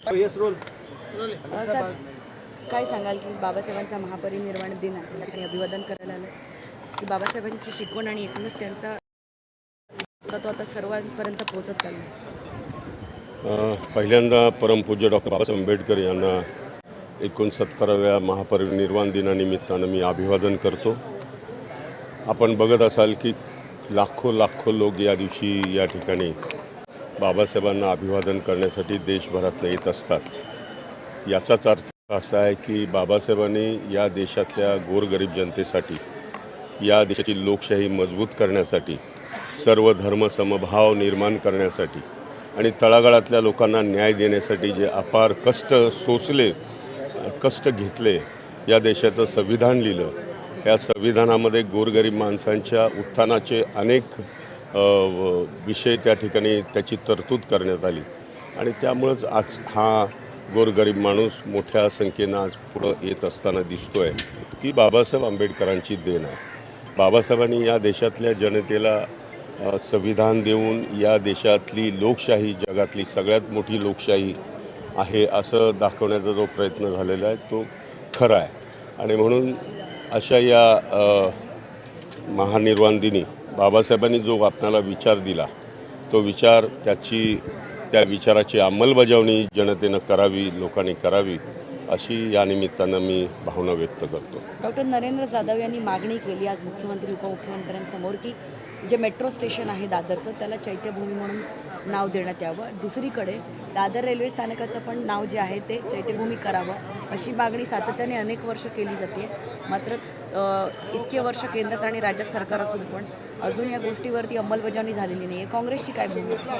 Yes role अ, sir काय सांगाल की बाबासाहेबांचा महापरिनिर्वाण दिन आहे? ठिकाणी अभिवादन करायला आलं? की बाबासाहेबांची शिकवण आणि एकूणच त्यांचा तो आता सर्वांपर्यंत पोहोचत चालला अ, पहिल्यांदा परमपूज्य डॉक्टर बाबासाहेब आंबेडकर यांना एकोणसत्तराव्या महापरिनिर्वाण दिनानिमित्तानं मी अभिवादन करतो. आपण बघत असाल की लाखो लाखो लोक या दिवशी या ठिकाणी बाबासाहेबांना अभिवादन करण्यासाठी देशभरातनं येत असतात. याचाच अर्थ असा आहे की बाबासाहेबांनी या देशातल्या गोरगरीब जनतेसाठी या देशाची लोकशाही मजबूत करण्यासाठी सर्व धर्म समभाव निर्माण करण्यासाठी आणि तळागाळातल्या लोकांना न्याय देण्यासाठी जे अपार कष्ट सोसले कष्ट घेतले या देशाचं संविधान लिहिलं या संविधानामध्ये गोरगरीब माणसांच्या उत्थानाचे अनेक विषय त्या ठिकाणी त्याची तरतूद करण्यात आली. आणि त्यामुळंच आज हा गोरगरीब माणूस मोठ्या संख्येनं आज पुढं येत असताना दिसतोय ती बाबासाहेब आंबेडकरांची देण आहे. बाबासाहेबांनी या देशातल्या जनतेला संविधान देऊन या देशातली लोकशाही जगातली सगळ्यात मोठी लोकशाही आहे असं दाखवण्याचा जो प्रयत्न झालेला आहे तो खरा आहे. आणि म्हणून अशा या महानिर्वाण दिनी बाबासाहेबांनी जो आपणाला विचार दिला तो विचार त्याची त्या विचाराची अंमलबजावणी जनतेनं करावी लोकांनी करावी अशी या निमित्तानं मी भावना व्यक्त करतो. डॉक्टर नरेंद्र जाधव यांनी मागणी केली आज मुख्यमंत्री उपमुख्यमंत्र्यांसमोर की जे मेट्रो स्टेशन आहे दादरचं त्याला चैत्यभूमी म्हणून नाव देण्यात यावं. दुसरीकडे दादर रेल्वे स्थानकाचं पण नाव जे आहे ते चैत्यभूमी करावं अशी मागणी सातत्याने अनेक वर्ष केली जाते. मात्र इतके वर्ष केंद्रात आणि राज्यात सरकार असून पण अजून या गोष्टीवरती अंमलबजावणी झालेली नाही आहे काँग्रेसची काय भूमिका?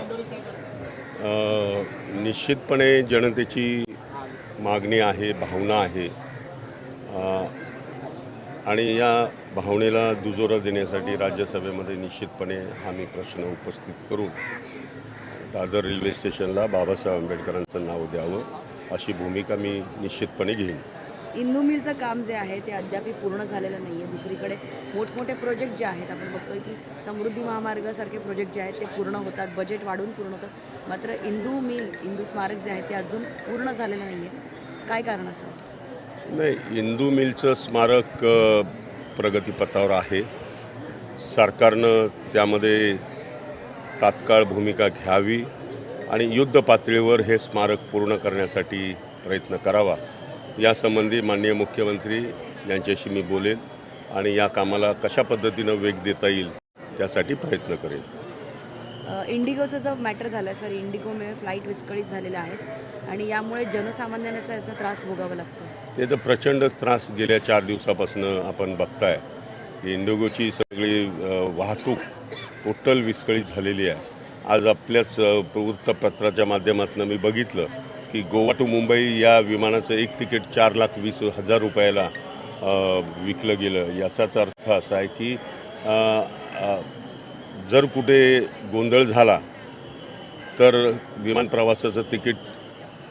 निश्चितपणे जनतेची मागणी आहे भावना आहे. आणि या भावनेला दुजोरा देण्यासाठी राज्यसभेमध्ये निश्चितपणे हा मी प्रश्न उपस्थित करून दादर रेल्वे स्टेशनला बाबासाहेब आंबेडकरांचं नाव द्यावं अशी भूमिका मी निश्चितपणे घेईन. इंदू मिलचं काम जे आहे ते अद्याप पूर्ण झालेलं नाही आहे दुसरीकडे मोठमोठे प्रोजेक्ट जे आहेत आपण बघतोय की समृद्धी महामार्गासारखे प्रोजेक्ट जे आहेत ते पूर्ण होतात. बजेट वाढून पूर्ण होतात. मात्र इंदू मिल इंदू स्मारक जे आहे ते अजून पूर्ण झालेलं नाही आहे काय कारण असं नाही इंदू मिलचं स्मारक प्रगतीपथावर आहे. सरकारनं त्यामध्ये तात्काळ भूमिका घ्यावी आणि युद्ध पातळीवर हे स्मारक पूर्ण करण्यासाठी प्रयत्न करावा. यासंबंधी माननीय मुख्यमंत्री यांच्याशी मी बोलेन आणि या कामाला कशा पद्धतीनं वेग देता येईल त्यासाठी प्रयत्न करेन. अ, इंडिगोचं जो मॅटर झालं सर इंडिगोमुळे फ्लाईट विस्कळीत झालेल्या आहेत आणि यामुळे जनसामान्यांना याचा त्रास भोगावा लागतो. ते तर प्रचंड त्रास गेल्या चार दिवसापासून आपण बघताय. की इंडिगोची सगळी वाहतूक टोटल विस्कळीत झालेली आहे. आज आपल्याच वृत्तपत्राच्या माध्यमातून मी बघितलं की गोवा टू मुंबई या विमानाचं एक तिकीट चार लाख वीस हजार रुपयाला विकलं गेलं. याचाच अर्थ असा आहे की जर कुठे गोंधळ झाला तर विमान प्रवासाचं तिकीट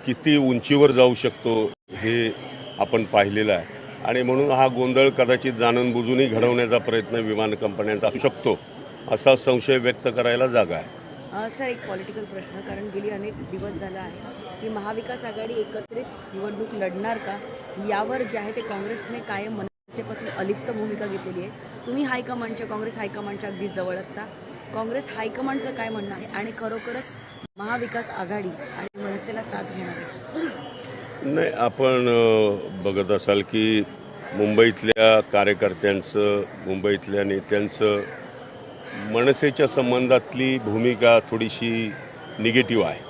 किती उंचीवर जाऊ शकतो हे आपण पाहिलेलं आहे. आणि म्हणून हा गोंधळ कदाचित जाणून बुजूनही घडवण्याचा प्रयत्न विमान कंपन्यांचा असू शकतो असा संशय व्यक्त करायला जागा आहे. सर एक पॉलिटिकल प्रश्न कारण गेली अनेक दिवस झाला आहे. की महाविकास आघाडी एकत्रित निवडणूक लढणार का? यावर जे आहे ते काँग्रेसने कायम मनसेपासून अलिप्त भूमिका घेतलेली आहे. तुम्ही हायकमांडच्या काँग्रेस हायकमांडच्या अगदी जवळ असता. काँग्रेस हायकमांडचं काय म्हणणं आहे आणि खरोखरच महाविकास आघाडी आणि मनसेला साथ घेणार नाही आपण बघत असाल की मुंबईतल्या कार्यकर्त्यांचं मुंबईतल्या नेत्यांचं मनसेच्या संबंधातली भूमिका थोडीशी निगेटिव्ह आहे.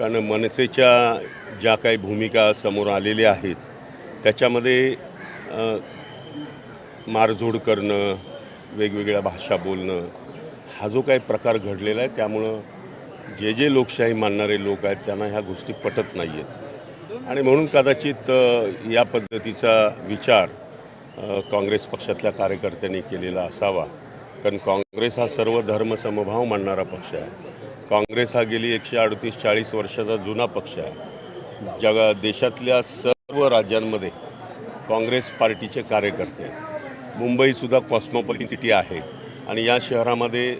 कारण मनसेच्या ज्या काही भूमिका समोर आलेल्या आहेत त्याच्यामध्ये मारझोड करणं वेगवेगळ्या भाषा बोलणं हा जो काही प्रकार घडलेला आहे त्यामुळं जे जे लोकशाही मानणारे लोक आहेत त्यांना ह्या गोष्टी पटत नाही आहेत आणि म्हणून कदाचित या पद्धतीचा विचार काँग्रेस पक्षातल्या कार्यकर्त्यांनी केलेला असावा. कारण काँग्रेस हा सर्व धर्मसमभाव मानणारा पक्ष आहे. काँग्रेस हा गेली एकशे अडतीस चाळीस वर्षाचा जुना पक्ष आहे. जगा देशातल्या सर्व राज्यांमध्ये काँग्रेस पार्टीचे कार्यकर्ते आहेत. मुंबईसुद्धा कॉस्मोपॉलिटन सिटी आहे. आणि या शहरामध्ये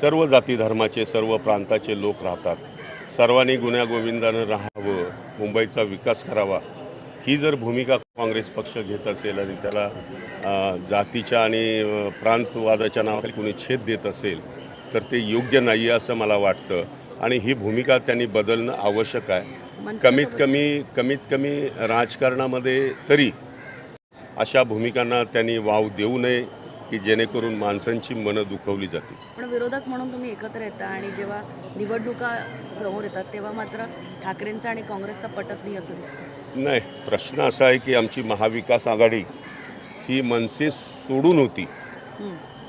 सर्व जाती धर्माचे सर्व प्रांताचे लोक राहतात. सर्वांनी गुण्यागोविंदानं राहावं मुंबईचा विकास करावा. ही जर भूमिका काँग्रेस पक्ष घेत असेल आणि त्याला जातीच्या आणि प्रांतवादाच्या नावाखाली कोणी छेद देत असेल तर ते योग्य नाही आहे असं मला वाटतं. आणि ही भूमिका त्यांनी बदलणं आवश्यक आहे. कमीत कमी कमीत कमी राजकारणामध्ये तरी अशा भूमिकांना त्यांनी वाव देऊ नये की जेणेकरून माणसांची मनं दुखवली जातील. पण विरोधक म्हणून तुम्ही एकत्र येता आणि जेव्हा निवडणुका समोर येतात तेव्हा मात्र ठाकरेंचा आणि काँग्रेसचा पटत नाही असं दिसतं. नाही प्रश्न असा आहे की आमची महाविकास आघाडी ही मनसे सोडून होती.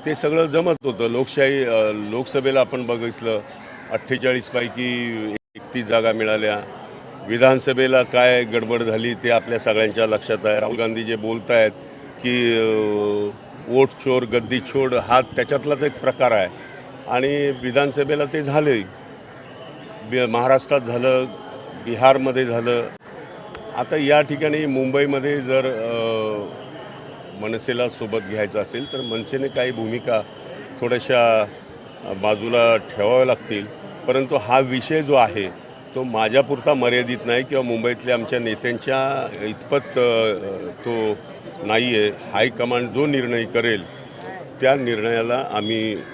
ते सगळं जमत होतं. लोकशाही लोकसभेला आपण बघितलं अठ्ठेचाळीसपैकी एकतीस जागा मिळाल्या. विधानसभेला काय गडबड झाली ते आपल्या सगळ्यांच्या लक्षात आहे. राहुल गांधी जे बोलत आहेत की वोट चोर गद्दी छोड हा त्याच्यातलाच एक प्रकार आहे. आणि विधानसभेला ते झाले बि महाराष्ट्रात झालं बिहारमध्ये झालं. आता या ठिकाणी मुंबईमध्ये जर मनसेला सोबत घ्यायचं असेल तर मनसेने काही भूमिका थोड्याशा बाजूला ठेवाव्या लागतील. परंतु हा विषय जो आहे तो माझ्यापुरता मर्यादित नाही किंवा मुंबईतल्या आमच्या नेत्यांच्या इतपत तो नाही आहे हायकमांड जो निर्णय करेल त्या निर्णयाला आम्ही